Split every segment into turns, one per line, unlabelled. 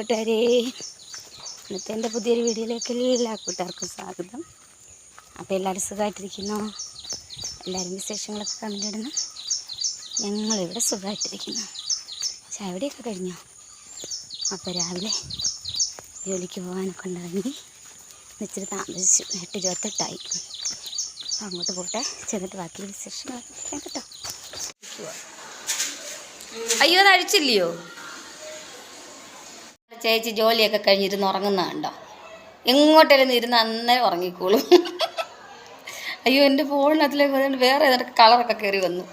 കൂട്ടുകാരെ ഇന്നത്തെ എന്റെ പുതിയൊരു വീഡിയോയിലേക്ക് എല്ലാ കൂട്ടുകാർക്കും സ്വാഗതം. അപ്പോൾ എല്ലാവരും സുഖമായിട്ടിരിക്കുന്നു? എല്ലാവരും വിശേഷങ്ങളൊക്കെ കണ്ടിടുന്നു ഞങ്ങളിവിടെ സുഖമായിട്ടിരിക്കുന്നു. ചായവിടെയൊക്കെ കഴിഞ്ഞോ? അപ്പോൾ രാവിലെ ജോലിക്ക് പോകാനൊക്കെ ഉണ്ടായി ഇച്ചിരി താമസിച്ചു. എട്ട് ഇരുപത്തെട്ടായി. അപ്പോൾ അങ്ങോട്ട് പോട്ടെ. ചെന്നിട്ട് ബാക്കി വിശേഷങ്ങളൊക്കെ കേട്ടോ. അയ്യോ അത് അഴിച്ചില്ലയോ? ചേച്ചി ജോലിയൊക്കെ കഴിഞ്ഞിരുന്ന് ഉറങ്ങുന്ന കണ്ടോ? എങ്ങോട്ടേലും ഇരുന്ന് അന്നേരം ഉറങ്ങിക്കോളും. അയ്യോ എന്റെ ഫോണിനകത്തിലേക്ക് വേറെ ഏതൊക്കെ കളറൊക്കെ കയറി വന്നു.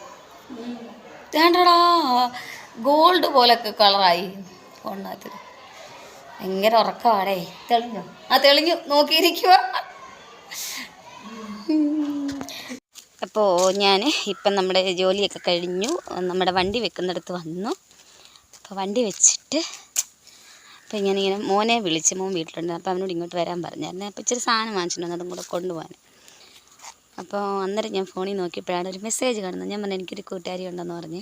വേണ്ടടാ ഗോൾഡ് പോലൊക്കെ കളറായി ഫോണിനകത്തിൽ ഭയങ്കര ഉറക്കമാടേ. തെളിഞ്ഞു? ആ തെളിഞ്ഞു. നോക്കിയിരിക്കുക അപ്പോൾ ഞാൻ ഇപ്പം നമ്മുടെ ജോലിയൊക്കെ കഴിഞ്ഞു. നമ്മുടെ വണ്ടി വെക്കുന്നിടത്ത് വന്നു. അപ്പോൾ വണ്ടി വെച്ചിട്ട് അപ്പോൾ ഇങ്ങനെ ഇങ്ങനെ മോനെ വിളിച്ച് മോൻ വീട്ടിലുണ്ട്. അപ്പോൾ അവനോട് ഇങ്ങോട്ട് വരാൻ പറഞ്ഞായിരുന്നു. അപ്പോൾ ഇച്ചിരി സാധനം വാങ്ങിച്ചിട്ടുണ്ട്. അതും കൂടെ കൊണ്ടുപോകാൻ. അപ്പോൾ അന്നേരം ഞാൻ ഫോണിൽ നോക്കിയപ്പോഴാണ് ഒരു മെസ്സേജ് കാണുന്നത്. ഞാൻ പറഞ്ഞു എനിക്കൊരു കൂട്ടുകാരി ഉണ്ടെന്ന് പറഞ്ഞ്.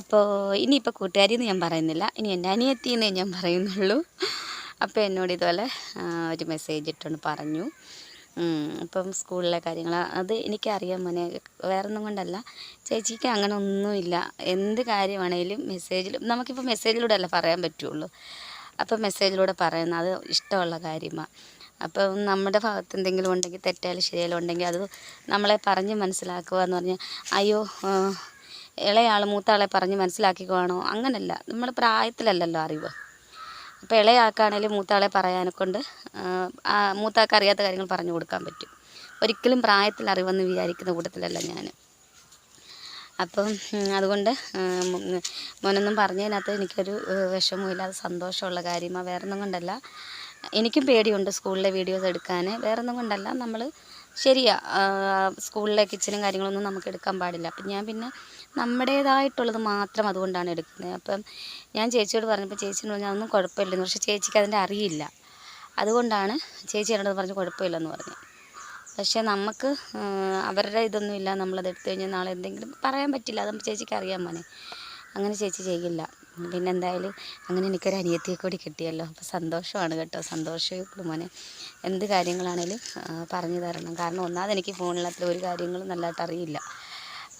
അപ്പോൾ ഇനിയിപ്പോൾ കൂട്ടുകാരി എന്ന് ഞാൻ പറയുന്നില്ല. ഇനി എന്റെ അനിയത്തി എന്നേ ഞാൻ പറയുന്നുള്ളൂ. അപ്പോൾ എന്നോട് ഇതുപോലെ ഒരു മെസ്സേജ് ഇട്ടുകൊണ്ട് പറഞ്ഞു. അപ്പം സ്കൂളിലെ കാര്യങ്ങൾ. അത് എനിക്കറിയാം മോനെ. വേറൊന്നും കൊണ്ടല്ല. ചേച്ചിക്ക് അങ്ങനെ ഒന്നുമില്ല. എന്ത് കാര്യമാണേലും മെസ്സേജിൽ നമുക്കിപ്പോൾ മെസ്സേജിലൂടെ അല്ല പറയാൻ പറ്റുള്ളൂ. അപ്പം മെസ്സേജിലൂടെ പറയുന്ന അത് ഇഷ്ടമുള്ള കാര്യമാണ് അപ്പം നമ്മുടെ ഭാഗത്ത് എന്തെങ്കിലും ഉണ്ടെങ്കിൽ തെറ്റായാലും ശരിയായാലും ഉണ്ടെങ്കിൽ അത് നമ്മളെ പറഞ്ഞ് മനസ്സിലാക്കുക എന്ന് പറഞ്ഞാൽ അയ്യോ ഇളയാൾ മൂത്താളെ പറഞ്ഞ് മനസ്സിലാക്കിക്കുവാണോ അങ്ങനല്ല. നമ്മുടെ പ്രായത്തിലല്ലല്ലോ അറിവ്. അപ്പോൾ ഇളയാൾക്കാണേലും മൂത്താളെ പറയാനെ കൊണ്ട് ആ മൂത്താൾക്ക് അറിയാത്ത കാര്യങ്ങൾ പറഞ്ഞു കൊടുക്കാൻ പറ്റും. ഒരിക്കലും പ്രായത്തിൽ അറിവെന്ന് വിചാരിക്കുന്ന കൂട്ടത്തിലല്ല ഞാൻ അപ്പം അതുകൊണ്ട് മോനൊന്നും പറഞ്ഞതിനകത്ത് എനിക്കൊരു വിഷമമില്ലാതെ സന്തോഷമുള്ള കാര്യമാണ് വേറൊന്നും കൊണ്ടല്ല. എനിക്കും പേടിയുണ്ട് സ്കൂളിലെ വീഡിയോസ് എടുക്കാൻ വേറൊന്നും കൊണ്ടല്ല. നമ്മൾ ശരിയാ. സ്കൂളിലെ കിച്ചനും കാര്യങ്ങളൊന്നും നമുക്ക് എടുക്കാൻ പാടില്ല. അപ്പം ഞാൻ പിന്നെ നമ്മുടേതായിട്ടുള്ളത് മാത്രം അതുകൊണ്ടാണ് എടുക്കുന്നത്. അപ്പം ഞാൻ ചേച്ചിയോട് പറഞ്ഞപ്പോൾ ചേച്ചിയോട് പറഞ്ഞാൽ അതൊന്നും കുഴപ്പമില്ലെന്ന്. പക്ഷേ ചേച്ചിക്ക് അതിന്റെ അറിയില്ല. അതുകൊണ്ടാണ് ചേച്ചി എന്നോട് പറഞ്ഞ് കുഴപ്പമില്ലെന്ന് പറഞ്ഞു പക്ഷേ നമുക്ക് അവരുടെ ഇതൊന്നും ഇല്ല. നമ്മളത് എടുത്തു കഴിഞ്ഞാൽ നാളെ എന്തെങ്കിലും പറയാൻ പറ്റില്ല. അത് ചേച്ചിക്ക് അറിയാൻ മോനെ. അങ്ങനെ ചേച്ചി ചെയ്യില്ല. പിന്നെ എന്തായാലും അങ്ങനെ എനിക്കൊരു അനിയത്തിയെ കൂടി കിട്ടിയല്ലോ. അപ്പോൾ സന്തോഷമാണ് കേട്ടോ. സന്തോഷമേ മോനെ. എന്ത് കാര്യങ്ങളാണേലും പറഞ്ഞു തരണം. കാരണം ഒന്നാമത് എനിക്ക് ഫോണിലത്ര ഒരു കാര്യങ്ങളും നല്ലതായിട്ട് അറിയില്ല.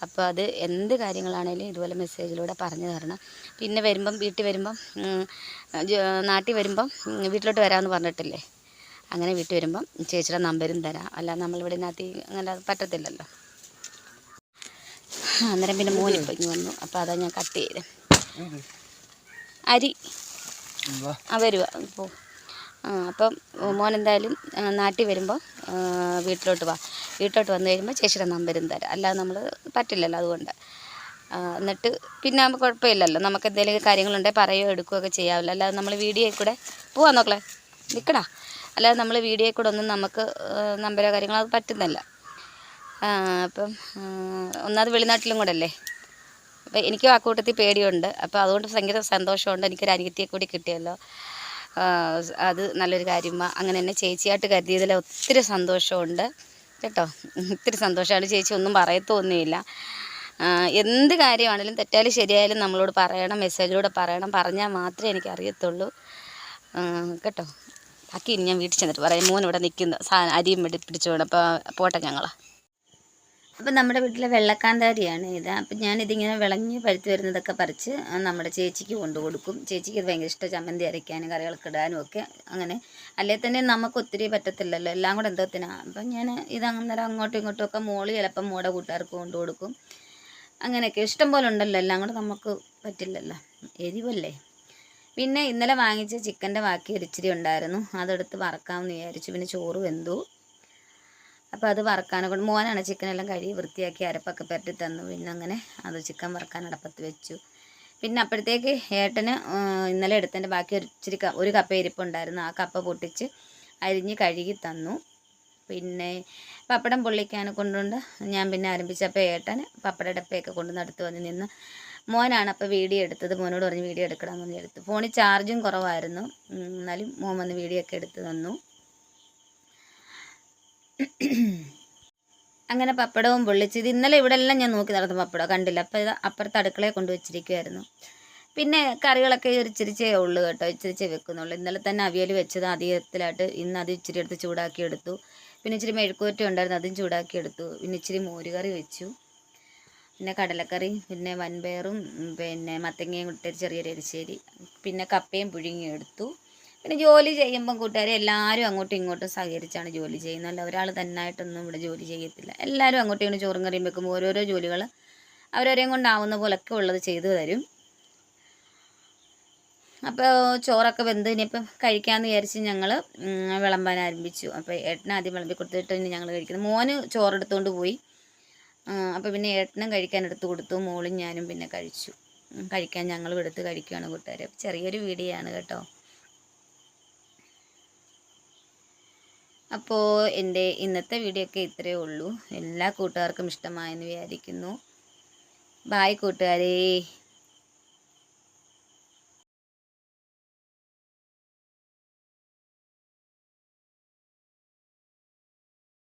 അപ്പോൾ അത് എന്ത് കാര്യങ്ങളാണേലും ഇതുപോലെ മെസ്സേജിലൂടെ പറഞ്ഞു തരണം. പിന്നെ വരുമ്പം വീട്ടിൽ വരുമ്പം നാട്ടിൽ വരുമ്പം വീട്ടിലോട്ട് വരാമെന്ന് പറഞ്ഞിട്ടില്ലേ? അങ്ങനെ വീട്ടിൽ വരുമ്പം ചേച്ചിയുടെ നമ്പരും തരാം. അല്ല നമ്മളിവിടെ ഇതിനകത്ത് അങ്ങനെ പറ്റത്തില്ലല്ലോ. അന്നേരം പിന്നെ മോനിപ്പം ഇങ്ങ് വന്നു. അപ്പോൾ അതാ ഞാൻ കട്ട് ചെയ്ത്. അരി. ആ വരുക ഇപ്പോൾ ആ അപ്പം മോനെന്തായാലും നാട്ടിൽ വരുമ്പോൾ വീട്ടിലോട്ട് വാ. വീട്ടിലോട്ട് വന്നു കഴിയുമ്പോൾ ചേച്ചിയുടെ നമ്പരും തരാം. അല്ലാതെ നമ്മൾ പറ്റില്ലല്ലോ അതുകൊണ്ട്. എന്നിട്ട് പിന്നെ ആകുമ്പോൾ കുഴപ്പമില്ലല്ലോ. നമുക്ക് എന്തെങ്കിലും കാര്യങ്ങളുണ്ടെങ്കിൽ പറയുകയോ എടുക്കുകയോ ഒക്കെ ചെയ്യാമല്ലോ. അല്ലാതെ നമ്മൾ വീഡിയോയിൽ കൂടെ പോവാൻ നോക്കളെ. നിൽക്കടാ അല്ലാതെ നമ്മൾ വീഡിയോയിൽ കൂടെ ഒന്നും നമുക്ക് നമ്പരോ കാര്യങ്ങളോ അത് പറ്റുന്നില്ല. അപ്പം ഒന്നാമത് വെളിനാട്ടിലും കൂടെ അല്ലേ? അപ്പോൾ എനിക്കും ആ കൂട്ടത്തിൽ പേടിയുണ്ട്. അപ്പോൾ അതുകൊണ്ട് ഭയങ്കര സന്തോഷമുണ്ട്. എനിക്കൊരു അനിയത്തിയെ കൂടി കിട്ടിയല്ലോ. അത് നല്ലൊരു കാര്യമാണ് അങ്ങനെ എന്നെ ചേച്ചിയായിട്ട് കരുതിയതിൽ ഒത്തിരി സന്തോഷമുണ്ട്. കേട്ടോ? ഒത്തിരി സന്തോഷമാണ്. ചേച്ചി ഒന്നും പറയത്തൊന്നുമില്ല. എന്ത് കാര്യമാണെങ്കിലും തെറ്റായാലും ശരിയായാലും നമ്മളോട് പറയണം. മെസ്സേജിലൂടെ പറയണം. പറഞ്ഞാൽ മാത്രമേ എനിക്ക് അറിയത്തുള്ളൂ. കേട്ടോ? ബാക്കി ഇനി ഞാൻ വീട്ടിൽ ചെന്നിട്ട് പറയാം. മോൻ ഇവിടെ നിൽക്കുന്ന. സാധനം അരിയും പിടിച്ചു വേണം. അപ്പോൾ പോട്ടെ ഞങ്ങൾ അപ്പം നമ്മുടെ വീട്ടിലെ വെള്ളക്കാന്താരിയാണ് ഇത്. അപ്പം ഞാനിതിങ്ങനെ വിളഞ്ഞ് പഴുത്ത് വരുന്നതൊക്കെ പറിച്ച് നമ്മുടെ ചേച്ചിക്ക് കൊണ്ടു കൊടുക്കും. ചേച്ചിക്ക് ഇത് ഭയങ്കര ഇഷ്ടം. ചമ്മന്തി അരയ്ക്കാനും കറികളൊക്കെ ഇടാനും ഒക്കെ അങ്ങനെ. അല്ലേ തന്നെ നമുക്ക് ഒത്തിരി പറ്റത്തില്ലല്ലോ. എല്ലാം കൂടെ എന്തോത്തിനാണ് അപ്പം ഞാൻ ഇത് അന്നേരം അങ്ങോട്ടും ഇങ്ങോട്ടും ഒക്കെ മോൾ ചിലപ്പം മോടെ കൂട്ടുകാർക്ക് കൊണ്ടു കൊടുക്കും. അങ്ങനെയൊക്കെ. ഇഷ്ടം പോലെ ഉണ്ടല്ലോ. എല്ലാം കൂടെ നമുക്ക് പറ്റില്ലല്ലോ. എരിവല്ലേ? പിന്നെ ഇന്നലെ വാങ്ങിച്ച ചിക്കന്റെ ബാക്കി ഒരു ഇച്ചിരി ഉണ്ടായിരുന്നു. അതെടുത്ത് വറക്കാമെന്ന് വിചാരിച്ചു. പിന്നെ ചോറ് വെന്തു. അപ്പോൾ അത് വറക്കാനെ കൊണ്ട് മോനാണ് ചിക്കനെല്ലാം കഴുകി വൃത്തിയാക്കി അരപ്പൊക്കെ പെരട്ടി തന്നു. പിന്നെ അങ്ങനെ അത് ചിക്കൻ വറക്കാൻ അടപ്പത്ത് വെച്ചു. പിന്നെ അപ്പോഴത്തേക്ക് ഏട്ടന് ഇന്നലെ എടുത്തതിന്റെ ബാക്കി ഒരു ഇച്ചിരി ഒരു കപ്പ ഇരിപ്പുണ്ടായിരുന്നു ആ കപ്പ പൊട്ടിച്ച് അരിഞ്ഞ് കഴുകി തന്നു. പിന്നെ പപ്പടം പൊള്ളിക്കാനെ കൊണ്ടുകൊണ്ട് ഞാൻ പിന്നെ ആരംഭിച്ചപ്പോൾ ഏട്ടന് പപ്പട ഡപ്പയൊക്കെ കൊണ്ടുവന്ന് അടുത്ത് വന്ന് നിന്ന് മോനാണ് അപ്പോൾ വീഡിയോ എടുത്തത്. മോനോട് പറഞ്ഞ് വീഡിയോ എടുക്കണമെന്ന് എടുത്തു. ഫോണിൽ ചാർജും കുറവായിരുന്നു. എന്നാലും മോൻ വന്ന് വീഡിയോ ഒക്കെ എടുത്ത് തന്നു. അങ്ങനെ പപ്പടവും പൊള്ളിച്ച് ഇത് ഇന്നലെ ഇവിടെ എല്ലാം ഞാൻ നോക്കി നടന്നു പപ്പടം കണ്ടില്ല. അപ്പോൾ ഇത് അപ്പുറത്ത് അടുക്കളയെ കൊണ്ട് വെച്ചിരിക്കുമായിരുന്നു പിന്നെ കറികളൊക്കെ ഇച്ചിരിച്ചേ ഉള്ളൂ കേട്ടോ ഇച്ചിരിച്ചേ വെക്കുന്നുള്ളൂ. ഇന്നലെ തന്നെ അവിയൽ വെച്ചത് അധികത്തിലായിട്ട് ഇന്ന് അത് ഇച്ചിരി എടുത്ത് ചൂടാക്കി എടുത്തു. പിന്നെ ഇച്ചിരി മെഴുക്കുവറ്റ ഉണ്ടായിരുന്നു അതും ചൂടാക്കി എടുത്തു. പിന്നെ ഇച്ചിരി മോരുകറി വെച്ചു. പിന്നെ കടലക്കറി പിന്നെ വൻപയറും പിന്നെ മത്തങ്ങയും കൂട്ടി ഒരു ചെറിയൊരു എരിശ്ശേരി. പിന്നെ കപ്പയും പുഴുങ്ങി എടുത്തു. പിന്നെ ജോലി ചെയ്യുമ്പം കൂട്ടുകാരെ എല്ലാവരും അങ്ങോട്ടും ഇങ്ങോട്ടും സഹകരിച്ചാണ് ജോലി ചെയ്യുന്നത്. അല്ല ഒരാൾ തന്നായിട്ടൊന്നും ഇവിടെ ജോലി ചെയ്യത്തില്ല. എല്ലാവരും അങ്ങോട്ടും ഇങ്ങോട്ടും ചോറും കറിയും വെക്കുമ്പോൾ ഓരോരോ ജോലികൾ അവരവരെയും കൊണ്ടാവുന്ന പോലൊക്കെ ഉള്ളത് ചെയ്തു തരും. അപ്പോൾ ചോറൊക്കെ വെന്ത് ഇനിയിപ്പം കഴിക്കാമെന്ന് വിചാരിച്ച് ഞങ്ങൾ വിളമ്പാൻ ആരംഭിച്ചു. അപ്പോൾ ഏട്ടനെ ആദ്യം വിളമ്പി കൊടുത്തിട്ട് ഇനി ഞങ്ങൾ കഴിക്കുന്നത് മോന് ചോറെടുത്തുകൊണ്ട് പോയി. അപ്പോൾ പിന്നെ ഏട്ടനും കഴിക്കാൻ എടുത്ത് കൊടുത്തു. മോളും ഞാനും പിന്നെ കഴിച്ചു. കഴിക്കാൻ ഞങ്ങളും എടുത്ത് കഴിക്കുകയാണ് കൂട്ടുകാരെ. ചെറിയൊരു വീഡിയോ ആണ് കേട്ടോ. അപ്പോൾ എന്റെ ഇന്നത്തെ വീഡിയോ ഒക്കെ ഇത്രയേ ഉള്ളൂ. എല്ലാ കൂട്ടുകാർക്കും ഇഷ്ടമായെന്ന് വിചാരിക്കുന്നു. ബായ് കൂട്ടുകാരേ.